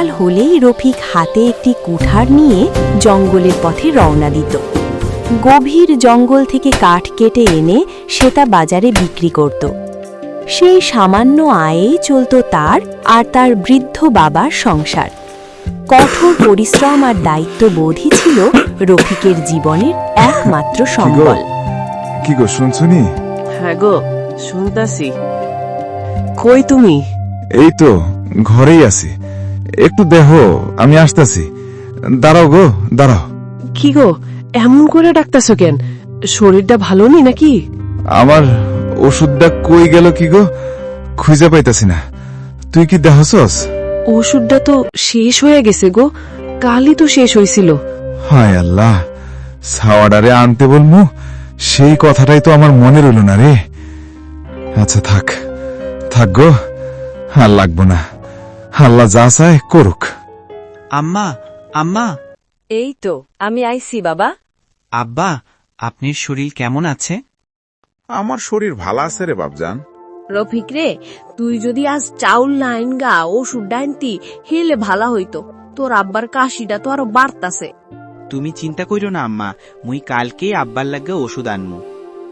সকাল হলেই রফিক হাতে একটি কুঠার নিয়ে জঙ্গলের পথে রওনা দিত। গভীর জঙ্গল থেকে কাঠ কেটে এনে সে তা বাজারে বিক্রি করত। সেই সামান্য আয়েই চলত তার আর তার বৃদ্ধ বাবার সংসার। কঠোর পরিশ্রম আর দায়িত্ববোধই ছিল রফিকের জীবনের একমাত্র সম্বল। কি গো শুনছনি? হ্যাঁ গো শুনতাছি। কই তুমি? এই তো ঘরেই আছি। একটু দেহ আমি আসতেছি। দাঁড়াও গো দাঁড়াও। কি গো এমন করে ডাকতাছো কেন? শরীরটা ভালো নি নাকি? আমার ওষুধটা কই গেল কি গো? খুঁজে পাইতাছি না। তুই কি দেহছস ওষুধটা তো শেষ হয়ে গেছে গো কালই তো শেষ হয়েছিল হায় আল্লাহ সাওয়াডারে আনতে বলমু সেই কথাটাই তো আমার মনে রইল না রে। আচ্ছা থাক থাক গো আর লাগবো না। আল্লাহ যা চায় করুক। আম্মা আম্মা। এই তো আমি আইছি বাবা। আব্বা আপনার শরীর কেমন আছে? আমার শরীর ভালো আছে রে বাপজান। রফিক রে তুই যদি আজ চাউল লাইন গা ওষুধ ডাইনতি হেলে ভালা হইতো। তোর আব্বার কাশিটা তো আরও বাড়তাছে। তুমি চিন্তা কইরো না আম্মা। মুই কালকেই আব্বার লাগে ওষুধ আনমু।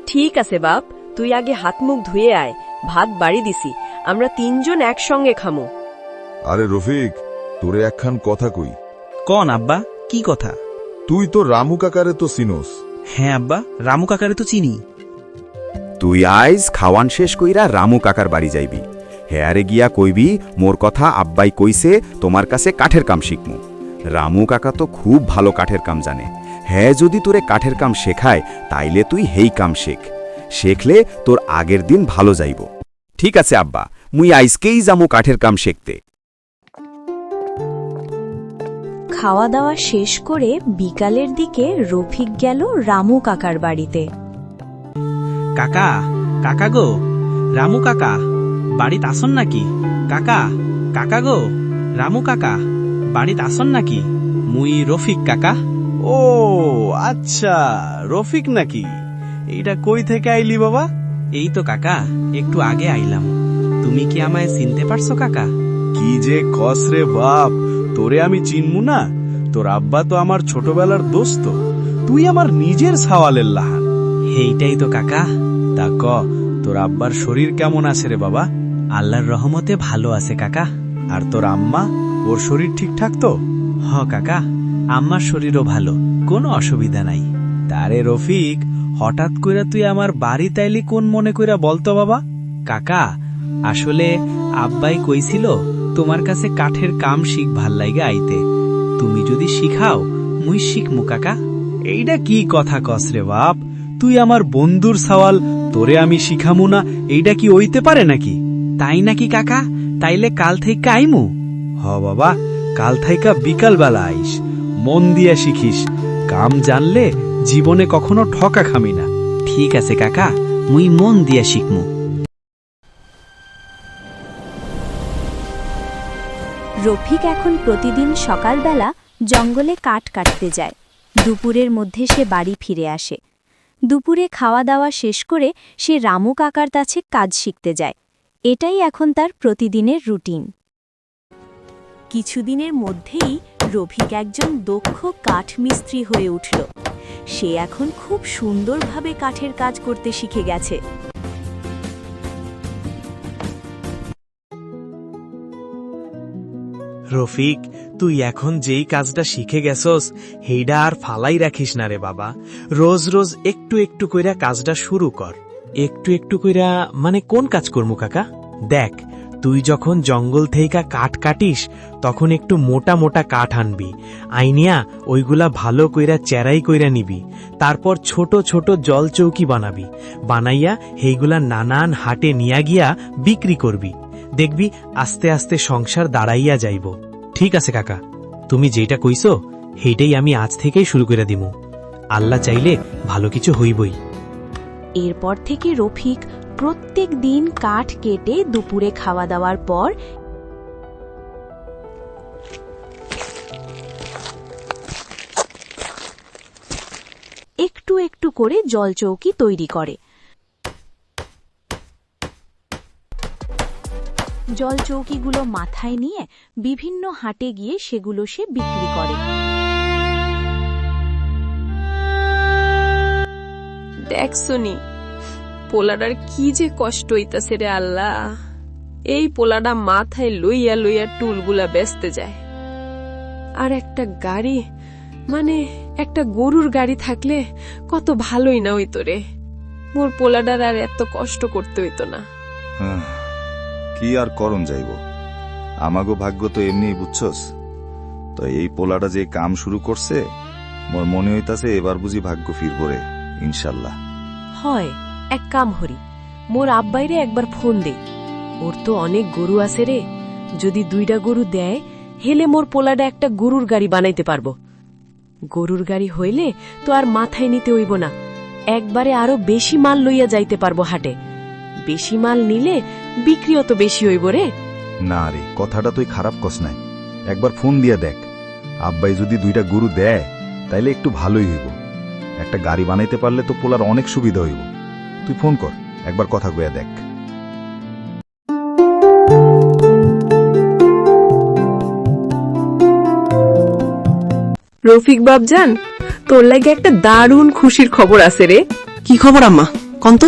ঠিক আছে বাপ। তুই আগে হাত মুখ ধুয়ে আয়। ভাত বাড়ি দিছি। আমরা তিনজন একসঙ্গে খামো। আরে রফিক তোরে একখান কথা কই। কন আব্বা কি কথা? তুই তো রামু কাকারে তো চিনোস। হ্যাঁ আব্বা রামু কাকারে তো চিনি। তুই আইজ খাওয়ান শেষ কইরা রামু কাকার বাড়ি যাইবি। হেয়ারে গিয়া কইবি মোর কথা আব্বাই কইছে তোমার কাছে কাঠের কাম শিখমু। রামু কাকা তো খুব ভালো কাঠের কাম জানে। হ্যাঁ যদি তোরে কাঠের কাম শেখায় তাইলে তুই হেই কাম শেখ। শেখলে তোর আগের দিন ভালো যাইব। ঠিক আছে আব্বা মুই আইজকেই যামু কাঠের কাম শিখতে। খাওয়া দাওয়া শেষ করে বিকালের দিকে রফিক গেল রামু কাকার বাড়িতে। কাকা কাকা গো রামু কাকা বাড়িত আসন নাকি? কাকা কাকা গো রামু কাকা বাড়িত আসন নাকি? মুই রফিক কাকা। ও আচ্ছা রফিক নাকি? এইটা কই থেকে আইলি বাবা? এই তো কাকা একটু আগে আইলাম। তুমি কি আমায় চিনতে পারছ কাকা? কি যে কস রে বাপ তোরে আমি চিনমু না। তোর আব্বা তো আমার ছোটবেলার দোস্ত। তুই আমার নিজের সাওয়ালের লাহান। এইটাই তো কাকা। তা ক তোর আব্বার শরীর কেমন আছে রে বাবা? আল্লাহর রহমতে ভালো আছে কাকা। আর তোর আম্মা ওর শরীর ঠিকঠাক তো? হ কাকা আম্মার শরীরও ভালো কোনো অসুবিধা নাই। তারে রফিক হঠাৎ কইরা তুই আমার বাড়ি তাইলি কোন মনে কইরা বলতো বাবা? কাকা আসলে আব্বাই কইছিল তোমার কাছে কাঠের কাম শিখ ভালো লাগে আইতে। তুমি যদি শিখাও, মুই শিখমু, কাকা। এইটা কি কথা কস রে বাপ? তুই আমার বন্ধুর সওয়াল, তোরে আমি শিখামু না এইটা কি হইতে পারে নাকি? তাই নাকি, কাকা? তাইলে কাল থেকে আইমু? হ বাবা, কাল থাইকা বিকাল বেলা আইস। মন দিয়া শিখিস। কাম জানলে জীবনে কখনো ঠকা খামি না। ঠিক আছে, কাকা। মুই মন দিয়া শিখমু। রফিক এখন প্রতিদিন সকালবেলা জঙ্গলে কাঠ কাটতে যায়। দুপুরের মধ্যে সে বাড়ি ফিরে আসে। দুপুরে খাওয়া দাওয়া শেষ করে সে রামু কাকার কাছে কাজ শিখতে যায়। এটাই এখন তার প্রতিদিনের রুটিন। কিছুদিনের মধ্যেই রফিক একজন দক্ষ কাঠ মিস্ত্রি হয়ে উঠল। সে এখন খুব সুন্দরভাবে কাঠের কাজ করতে শিখে গেছে। রফিক, তুই এখন যেই কাজটা শিখে গেছস হেইডা আর ফালাই রাখিস না রে বাবা। রোজ রোজ একটু একটু কইরা কাজটা শুরু কর। একটু একটু কইরা মানে কোন কাজ করমু কাকা? দেখ, তুই যখন জঙ্গল থেইকা কাঠ কাটিস, তখন একটু মোটা মোটা কাঠ আনবি। আইনিয়া, ওইগুলা ভালো কইরা চেরাই কইরা নিবি। তারপর ছোট ছোট জল চৌকি বানাবি। বানাইয়া হেইগুলা নানান হাটে নিয়া গিয়া বিক্রি করবি। দেখবি আস্তে আস্তে সংসার দাঁড়াইয়া যাইব। ঠিক আছে কাকা, তুমি যেটা কইছো, সেইটাই আমি আজ থেকেই শুরু করে দিমু। আল্লাহ চাইলে ভালো কিছু হইবই। এরপর থেকে রফিক প্রত্যেক দিন কাঠ কেটে দুপুরে খাওয়া দাওয়ার পর একটু একটু করে জলচৌকি তৈরি করে। জলচৌকিগুলো মাথায় নিয়ে বিভিন্ন হাটে গিয়ে সেগুলো সে বিক্রি করে। দেখ শুনি পোলাডার কি যে কষ্ট হইতাছে রে আল্লাহ। এই পোলাডা মাথায় লইয়া লইয়া টুলগুলা বেচতে যায়। আর একটা গাড়ি মানে একটা গরুর গাড়ি থাকলে কত ভালোই না হইতো রে। মোর পোলাডার আর এত কষ্ট করতে হইতো না। কি আর করণ যাইব? আমাগো ভাগ্য তো এমনি বুঝছস? তো এই পোলাটা যে কাম শুরু করছে, মোর মনে হইতাছে এবার বুঝি ভাগ্য ফিরবো রে, ইনশাল্লাহ। হয়, এক কাম হরি মোর আব্বাইরে একবার ফোন দে। ওর তো অনেক গরু আছে রে। যদি দুইটা গরু দেয়, হেলে মোর পোলাডা একটা গরুর গাড়ি বানাইতে পারব। গরুর গাড়ি হইলে তো আর মাথায় নিতে হইব না। একবারে আরও বেশি মাল লইয়া যাইতে পারব হাটে। বেশি মাল নিলে বিক্রিও তো বেশি হইব রে। না রে কথাটা তুই খারাপ কস নাই। একবার ফোন দিয়া দেখ। আব্বাই যদি দুইটা গরু দেয় তাইলে একটু ভালোই হইব। একটা গাড়ি বানাইতে পারলে তো পোলার অনেক সুবিধা হইব। তুই ফোন কর একবার কথা কইয়া দেখ। রফিক বাবজান তোর লাগে একটা দারুণ খুশির খবর আছে রে। কি খবর আম্মা? কন্ত?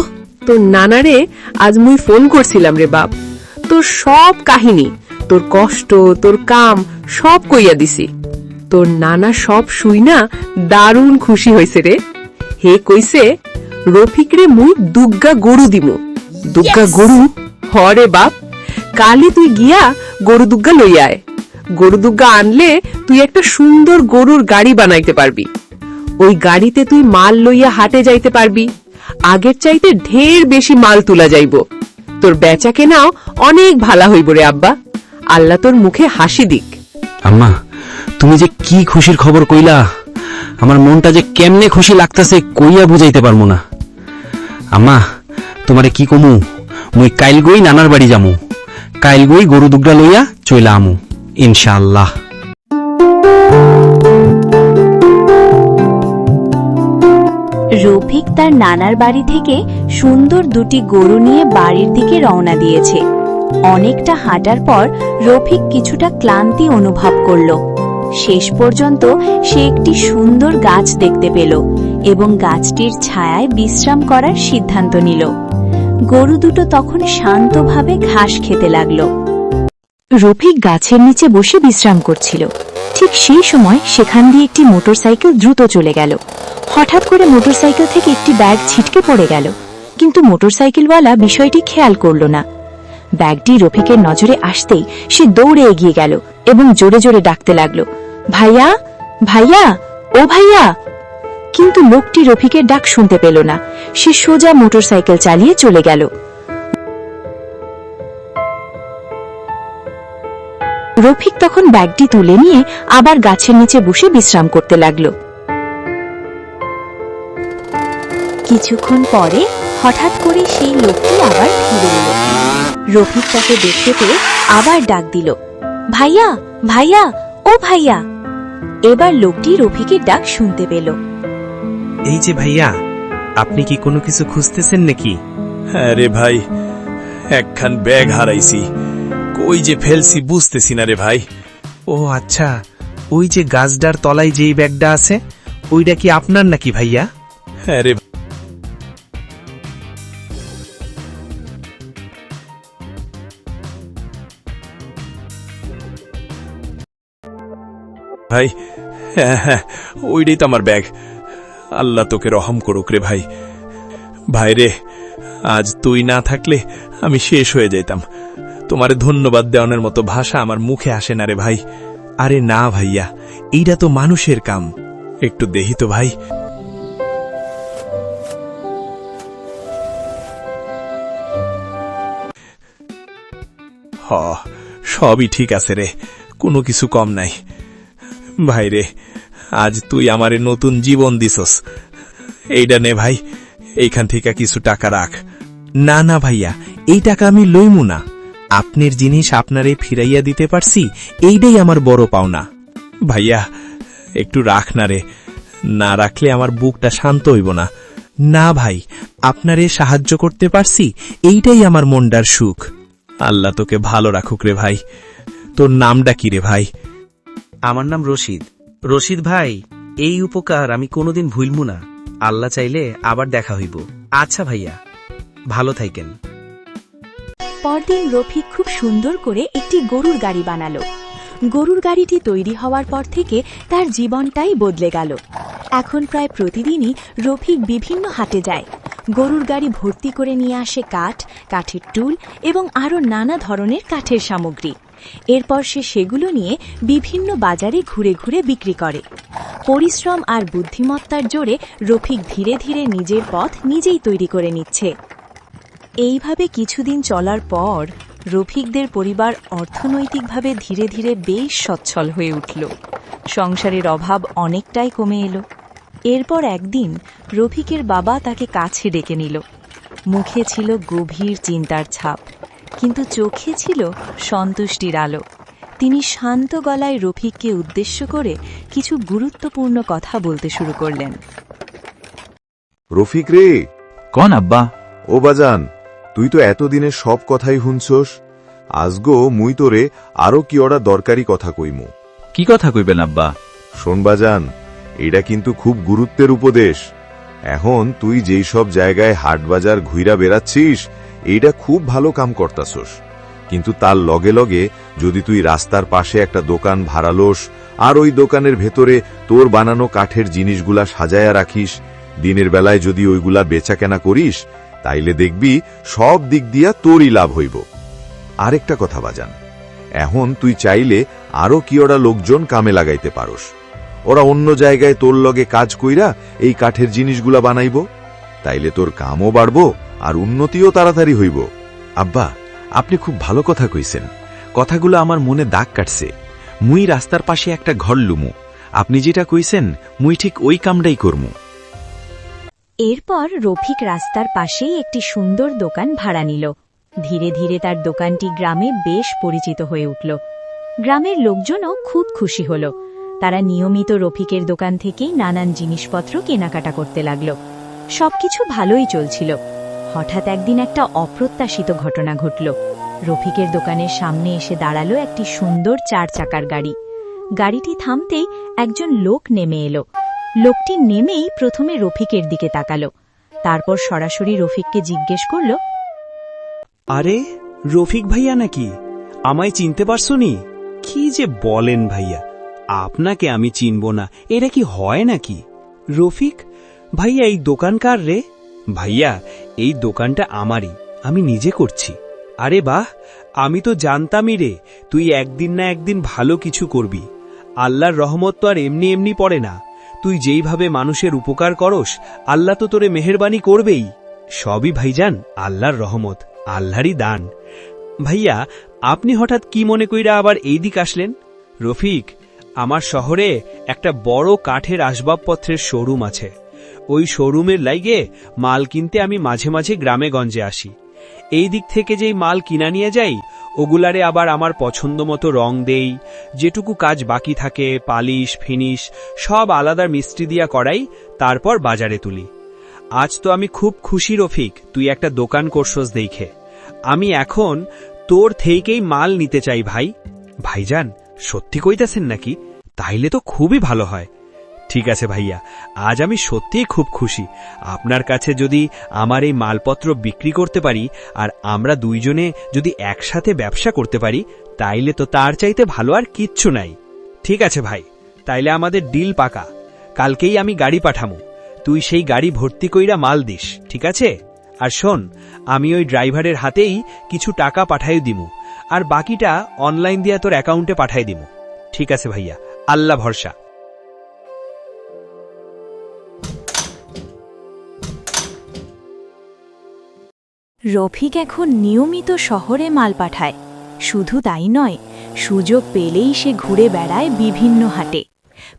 তোর নানারে আজ মুই ফোন করছিলাম রে বাপ। তোর সব কাহিনী তোর কষ্ট তোর কাম সব কইয়া দিছি। তোর নানা সব শুই না দারুণ খুশি হইছে রে। হে কইছে রফিক রে মুই দুগ্গা গরু দিমু। দুগ্গা গরু? হরে বাপ কালি তুই গিয়া গরু দুগ্গা লইয়া আয়। গরু দুগ্গা আনলে তুই একটা সুন্দর গরুর গাড়ি বানাইতে পারবি। ওই গাড়িতে তুই মাল লইয়া হাটে যাইতে পারবি। আগের চাইতে ঢের বেশি মাল তুলা যাইব। তোর বেচা কেনাও অনেক ভালা হইব রে আব্বা। আল্লাহ তোর মুখে হাসি দিক। আম্মা, তুমি যে কি খুশির খবর কইলা, আমার মনটা যে কেমনে খুশি লাগতাছে কইয়া বুঝাইতে পারমু না। আম্মা, তোমারে কি কমু, মুই কাইল গই নানার বাড়ি যামু। কাইল গই গরু দুগড়া লইয়া চইলা আমু, ইনশাআল্লাহ। রফিক তার নানার বাড়ি থেকে সুন্দর দুটি গরু নিয়ে বাড়ির দিকে রওনা দিয়েছে। অনেকটা হাঁটার পর রফিক কিছুটা ক্লান্তি অনুভব করল। শেষ পর্যন্ত সে একটি সুন্দর গাছ দেখতে পেল এবং গাছটির ছায়ায় বিশ্রাম করার সিদ্ধান্ত নিল। গরু দুটো তখন শান্তভাবে ঘাস খেতে লাগল। রফিক গাছের নিচে বসে বিশ্রাম করছিল। ঠিক সেই সময় সেখান দিয়ে একটি মোটরসাইকেল দ্রুত চলে গেল। হঠাৎ করে মোটরসাইকেল থেকে একটি ব্যাগ ছিটকে পড়ে গেল। কিন্তু মোটরসাইকেলওয়ালা বিষয়টি খেয়াল করল না। ব্যাগটি রফিকের নজরে আসতেই সে দৌড়ে এগিয়ে গেল এবং জোরে জোরে ডাকতে লাগল, ভাইয়া ভাইয়া, ও ভাইয়া! কিন্তু লোকটি রফিকের ডাক শুনতে পেল না। সে সোজা মোটরসাইকেল চালিয়ে চলে গেল। রফিক তখন ব্যাগটি তুলে নিয়ে আবার গাছের নিচে বসে বিশ্রাম করতে লাগল। কিছুক্ষণ পরে হঠাৎ করে সেই লোকটি আবার ফিরে এলো। রফিক তাকে দেখতে পেয়ে আবার ডাক দিল ভাইয়া ভাইয়া ও ভাইয়া! এবার লোকটি রফিকের ডাক শুনতে পেল। এই যে ভাইয়া আপনি কি কোনো কিছু খুঁজতেছেন নাকি? আরে ভাই একখান ব্যাগ হারাইছি। কই যে ফেলছি বুঝতেছি না রে ভাই। ও আচ্ছা ওই যে গাছডার তলায় যেই ব্যাগটা আছে ওইটা কি আপনার নাকি ভাইয়া? হ্যাঁ আরে ভাই। হ্যাঁ হ্যাঁ ওইটাই তো আমার ব্যাগ। আল্লাহ তোকে রহম করুক রে ভাই। ভাই রে, আজ তুই না থাকলে আমি শেষ হয়ে যেতাম তোমারে ধন্যবাদ দেওয়ানোর মতো ভাষা আমার মুখে আসে না রে ভাই। আরে না ভাইয়া, এইটা তো মানুষের কাম। একটু দেহি তো ভাই। হ, সবই ঠিক আছে রে। কোনো কিছু কম নাই। ভাই রে আজ তুই আমারে নতুন জীবন দিছস। এইটা নে ভাই, এইখান থেকে কিছু টাকা রাখ। না না ভাইয়া, এই টাকা আমি লইমু না। আপনার জিনিস আপনারে ফিরাইয়া দিতে পারছি এইটাই আমার বড় পাওনা। ভাইয়া, একটু রাখ না রে। না রাখলে আমার বুকটা শান্ত হইব না। না ভাই, আপনারে সাহায্য করতে পারছি, এইটাই আমার মনটার সুখ। আল্লাহ তোকে ভালো রাখুক রে ভাই। তোর নামটা কি রে ভাই? আমার নাম রশিদ। রশিদ ভাই, এই উপকার আমি কোনোদিন ভুলমু না। আল্লাহ চাইলে আবার দেখা হইব। আচ্ছা ভাইয়া, ভালো থাইকেন। পরদিন রফিক খুব সুন্দর করে একটি গরুর গাড়ি বানালো। গরুর গাড়িটি তৈরি হওয়ার পর থেকে তার জীবনটাই বদলে গেল। এখন প্রায় প্রতিদিনই রফিক বিভিন্ন হাটে যায়। গরুর গাড়ি ভর্তি করে নিয়ে আসে কাঠ, কাঠের টুল এবং আরও নানা ধরনের কাঠের সামগ্রী। এরপর সে সেগুলো নিয়ে বিভিন্ন বাজারে ঘুরে ঘুরে বিক্রি করে। পরিশ্রম আর বুদ্ধিমত্তার জোরে রফিক ধীরে ধীরে নিজের পথ নিজেই তৈরি করে নিচ্ছে। এইভাবে কিছুদিন চলার পর রফিকদের পরিবার অর্থনৈতিকভাবে ধীরে ধীরে বেশ সচ্ছল হয়ে উঠল। সংসারের অভাব অনেকটাই কমে এলো। এরপর একদিন রফিকের বাবা তাকে কাছে ডেকে নিল। মুখে ছিল গভীর চিন্তার ছাপ। কিন্তু চোখে ছিল সন্তুষ্টির আলো। তিনি শান্ত গলায় রফিককে উদ্দেশ্য করে কিছু গুরুত্বপূর্ণ কথা বলতে শুরু করলেন। রফিক রে! কন আব্বা? ও বাজান তুই তো এতদিনে সব কথাই হুনছস। আজগো মুই তোরে আরও কি ওরা দরকারি কথা কইমু। কি কথা কইবেন আব্বা? শোন বাজান এটা কিন্তু খুব গুরুত্বের উপদেশ। এখন তুই যেই সব জায়গায় হাট বাজার ঘুইরা বেড়াচ্ছিস এইটা খুব ভালো কাম করতাছস। কিন্তু তার লগে লগে যদি তুই রাস্তার পাশে একটা দোকান ভাড়ালোস, আর ওই দোকানের ভেতরে তোর বানানো কাঠের জিনিসগুলা সাজায়া রাখিস, দিনের বেলায় যদি ওইগুলা বেচা কেনা করিস, তাইলে দেখবি সব দিক দিয়া তোরই লাভ হইব। আরেকটা কথা বাজান, এখন তুই চাইলে আরও কি ওরা লোকজন কামে লাগাইতে পারস। ওরা অন্য জায়গায় তোর লগে কাজ কইরা এই কাঠের জিনিসগুলা বানাইব, তাইলে তোর কামও বাড়ব আর উন্নতিও তাড়াতাড়ি হইব। আব্বা, আপনি খুব ভালো কথা কইছেন। কথাগুলো আমার মনে দাগ কাটছে। মুই রাস্তার পাশে একটা ঘর লুমু। আপনি যেটা কইছেন, মুই ঠিক ওই কামটাই করমু। এরপর রফিক রাস্তার পাশেই একটি সুন্দর দোকান ভাড়া নিল। ধীরে ধীরে তার দোকানটি গ্রামে বেশ পরিচিত হয়ে উঠল। গ্রামের লোকজনও খুব খুশি হল। তারা নিয়মিত রফিকের দোকান থেকেই নানান জিনিসপত্র কেনাকাটা করতে লাগল। সবকিছু ভালোই চলছিল। হঠাৎ একদিন একটা অপ্রত্যাশিত ঘটনা ঘটল। রফিকের দোকানের সামনে এসে দাঁড়াল একটি সুন্দর চার চাকার গাড়ি। গাড়িটি থামতেই একজন লোক নেমে এলো। লোকটি নেমেই প্রথমে রফিকের দিকে তাকালো। তারপর সরাসরি রফিককে জিজ্ঞেস করল, আরে, রফিক ভাইয়া নাকি? আমায় চিনতে পারছনি কি যে বলেন ভাইয়া? আপনাকে আমি চিনব না। এটা কি হয় নাকি? রফিক, ভাইয়া এই দোকানকার রে? ভাইয়া, এই দোকানটা আমারই, আমি নিজে করছি। আরে বাহ, আমি তো জানতামই রে, তুই একদিন না একদিন ভালো কিছু করবি। আল্লাহর রহমত তো আর এমনি এমনি পড়ে না। তুই যেইভাবে মানুষের উপকার করস, আল্লাহ তো তোরে মেহেরবানি করবেই। সবই ভাইজান, আল্লাহর রহমত, আল্লাহরই দান। ভাইয়া, আপনি হঠাৎ কি মনে কইরা আবার এই দিক আসলেন? রফিক, আমার শহরে একটা বড় কাঠের আসবাবপত্রের শোরুম আছে। ওই শোরুমের লাইগে মাল কিনতে আমি মাঝে মাঝে গ্রামে গঞ্জে আসি। এই দিক থেকে যেই মাল কিনা নিয়ে যাই, ওগুলারে আবার আমার পছন্দ মতো রং দেই, যেটুকু কাজ বাকি থাকে, পালিশ ফিনিশ সব আলাদা মিস্ত্রি দিয়া করাই, তারপর বাজারে তুলি। আজ তো আমি খুব খুশি, রফিক, তুই একটা দোকান করছস দেখে। আমি এখন তোর থেকেই মাল নিতে চাই ভাই। ভাইজান, সত্যি কইতাছেন নাকি? তাইলে তো খুবই ভালো হয়। ঠিক আছে ভাইয়া, আজ আমি সত্যিই খুব খুশি। আপনার কাছে যদি আমার এই মালপত্র বিক্রি করতে পারি আর আমরা দুইজনে যদি একসাথে ব্যবসা করতে পারি, তাইলে তো তার চাইতে ভালো আর কিচ্ছু নাই। ঠিক আছে ভাই, তাইলে আমাদের ডিল পাকা। কালকেই আমি গাড়ি পাঠামু। তুই সেই গাড়ি ভর্তি কইরা মাল দিস, ঠিক আছে? আর শোন, আমি ওই ড্রাইভারের হাতেই কিছু টাকা পাঠাই দিমু। আর বাকিটা অনলাইন দিয়া তোর অ্যাকাউন্টে পাঠাই দিমু। ঠিক আছে ভাইয়া, আল্লাহ ভরসা। রফিক এখন নিয়মিত শহরে মাল পাঠায়। শুধু তাই নয়, সুযোগ পেলেই সে ঘুরে বেড়ায় বিভিন্ন হাটে।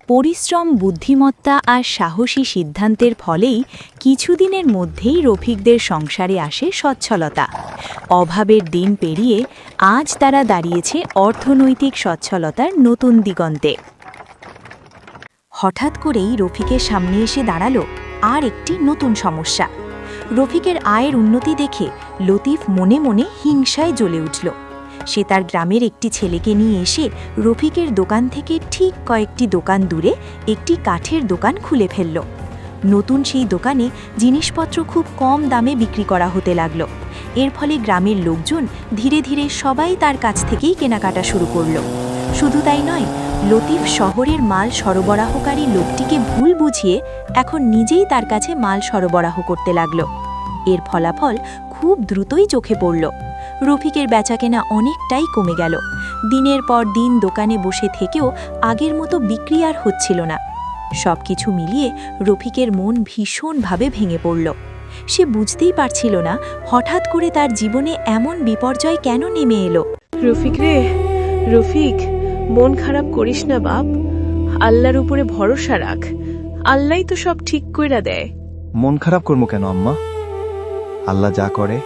পরিশ্রম, বুদ্ধিমত্তা আর সাহসী সিদ্ধান্তের ফলেই কিছুদিনের মধ্যেই রফিকদের সংসারে আসে সচ্ছলতা। অভাবের দিন পেরিয়ে আজ তারা দাঁড়িয়েছে অর্থনৈতিক সচ্ছলতার নতুন দিগন্তে। হঠাৎ করেই রফিকের সামনে এসে দাঁড়াল আর একটি নতুন সমস্যা। রফিকের আয়ের উন্নতি দেখে লতিফ মনে মনে হিংসায় জ্বলে উঠল। সে তার গ্রামের একটি ছেলেকে নিয়ে এসে রফিকের দোকান থেকে ঠিক কয়েকটি দোকান দূরে একটি কাঠের দোকান খুলে ফেলল। নতুন সেই দোকানে জিনিসপত্র খুব কম দামে বিক্রি করা হতে লাগল। এর ফলে গ্রামের লোকজন ধীরে ধীরে সবাই তার কাছ থেকেই কেনাকাটা শুরু করল। শুধু তাই নয়, লতিফ শহরের মাল সরবরাহকারী লোকটিকে ভুল বুঝিয়ে এখন নিজেই তার কাছে মাল সরবরাহ করতে লাগল। এর ফলাফল খুব দ্রুতই চোখে পড়ল। রফিকের বেচাকেনা অনেকটাই কমে গেল। দিনের পর দিন দোকানে বসে থেকেও আগের মতো বিক্রি আর হচ্ছিল না। সবকিছু মিলিয়ে রফিকের মন ভীষণভাবে ভেঙে পড়ল। সে বুঝতেই পারছিল না হঠাৎ করে তার জীবনে এমন বিপর্যয় কেন নেমে এলো। রফিক রে রফিক মন খারাপ করিস না বাপ। আল্লাহর উপরে ভরসা রাখ। আল্লাহই তো সব ঠিক কইরা দেয়। মন খারাপ করব কেন আম্মা? আল্লাহ যা করে।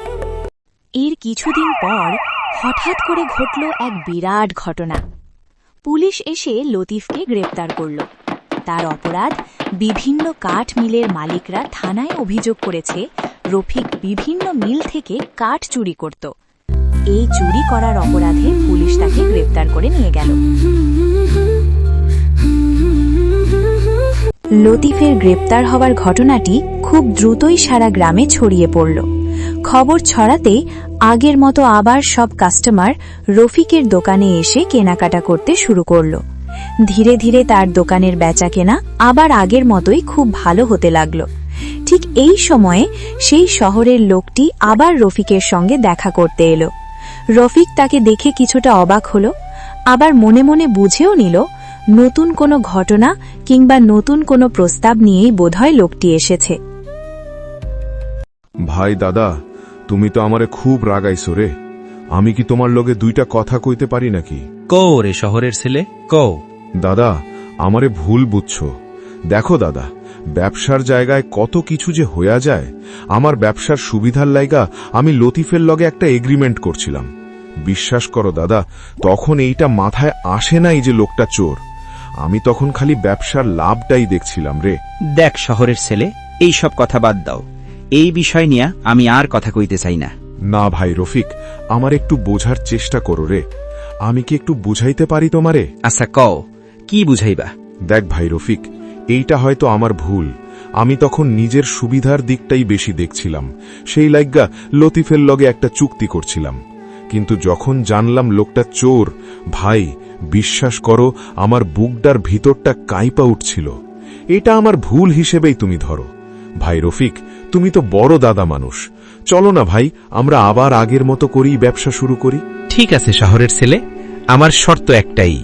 এর কিছুদিন পর হঠাৎ করে ঘটল এক বিরাট ঘটনা। পুলিশ এসে লতিফকে গ্রেপ্তার করল। তার অপরাধ বিভিন্ন কাঠ মিলের মালিকরা থানায় অভিযোগ করেছে রফিক বিভিন্ন মিল থেকে কাঠ চুরি করত। এই চুরি করার অপরাধে পুলিশ তাকে গ্রেপ্তার করে নিয়ে গেল। লতিফের গ্রেপ্তার হওয়ার ঘটনাটি খুব দ্রুতই সারা গ্রামে ছড়িয়ে পড়ল। খবর ছড়াতেই আগের মতো আবার সব কাস্টমার রফিকের দোকানে এসে কেনাকাটা করতে শুরু করল। ধীরে ধীরে তার দোকানের বেচা কেনা আবার আগের মতোই খুব ভালো হতে লাগল। ঠিক এই সময়ে সেই শহরের লোকটি আবার রফিকের সঙ্গে দেখা করতে এলো। রফিক তাকে দেখে কিছুটা অবাক হলো আবার মনে মনে বুঝেও নিল নতুন কোনো ঘটনা কিংবা নতুন কোনো প্রস্তাব নিয়েই বোধহয় লোকটি এসেছে। ভাই দাদা তুমি তো আমারে খুব রাগাইছো রে। আমি কি তোমার লগে দুইটা কথা কইতে পারি নাকি? কও রে শহরের ছেলে কও। দাদা আমারে ভুল বুঝছ। দেখো দাদা ব্যবসার জায়গায় কত কিছু যে হইয়া যায় আমার ব্যবসার সুবিধার লাইগা আমি লতিফের লগে একটা এগ্রিমেন্ট করছিলাম। বিশ্বাস করো দাদা তখন এইটা মাথায় আসে নাই যে লোকটা চোর। আমি তখন খালি ব্যবসার লাভটাই দেখছিলাম রে। দেখ শহরের ছেলে এই সব কথা বাদ দাও। এই বিষয় নিয়ে আমি আর কথা কইতে চাই না। না ভাই রফিক আমার একটু বোঝার চেষ্টা করো রে। আমি কি একটু বুঝাইতে পারি তোমারে? আচ্ছা কও। কি বুঝাইবা? দেখ ভাই রফিক এইটা হয়তো আমার ভুল। আমি তখন নিজের সুবিধার দিকটাই বেশি দেখছিলাম। সেই লাইগা লতিফের লগে একটা চুক্তি করছিলাম। কিন্তু যখন জানলাম লোকটা চোর ভাই বিশ্বাস করো আমার বুকটার ভিতরটা কাইপা উঠছিল। এটা আমার ভুল হিসেবেই তুমি ধরো। ভাই রফিক তুমি তো বড় দাদা মানুষ। চলো না ভাই আমরা আবার আগের মতো করেই ব্যবসা শুরু করি। ঠিক আছে শহরের ছেলে। আমার শর্ত একটাই।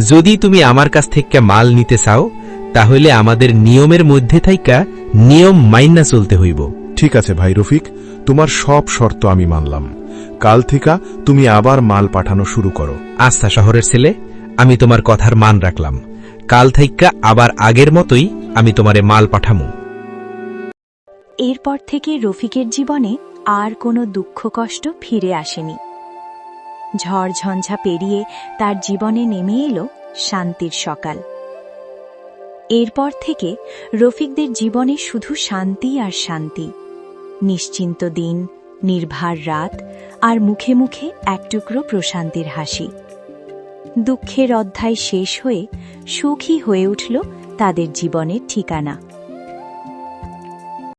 যদি তুমি আমার কাছ থেকে মাল নিতে চাও তাহলে আমাদের নিয়মের মধ্যে থাইকা নিয়ম মাইনা চলতে হইব। ঠিক আছে ভাই রফিক তোমার সব শর্ত আমি মানলাম। কাল থেকে তুমি আবার মাল পাঠানো শুরু করো। আস্থা শহরের ছেলে আমি তোমার কথার মান রাখলাম। কাল থাইকা আবার আগের মতোই আমি তোমারে মাল পাঠামু। এরপর থেকে রফিকের জীবনে আর কোনো দুঃখ কষ্ট ফিরে আসেনি। ঝড় ঝঞ্ঝা পেরিয়ে তার জীবনে নেমে এলো শান্তির সকাল। এরপর থেকে রফিকদের জীবনে শুধু শান্তি আর শান্তি। নিশ্চিন্ত দিন, নির্ভার রাত আর মুখে মুখে এক টুকরো প্রশান্তির হাসি। দুঃখের অধ্যায় শেষ হয়ে সুখী হয়ে উঠল তাদের জীবনের ঠিকানা।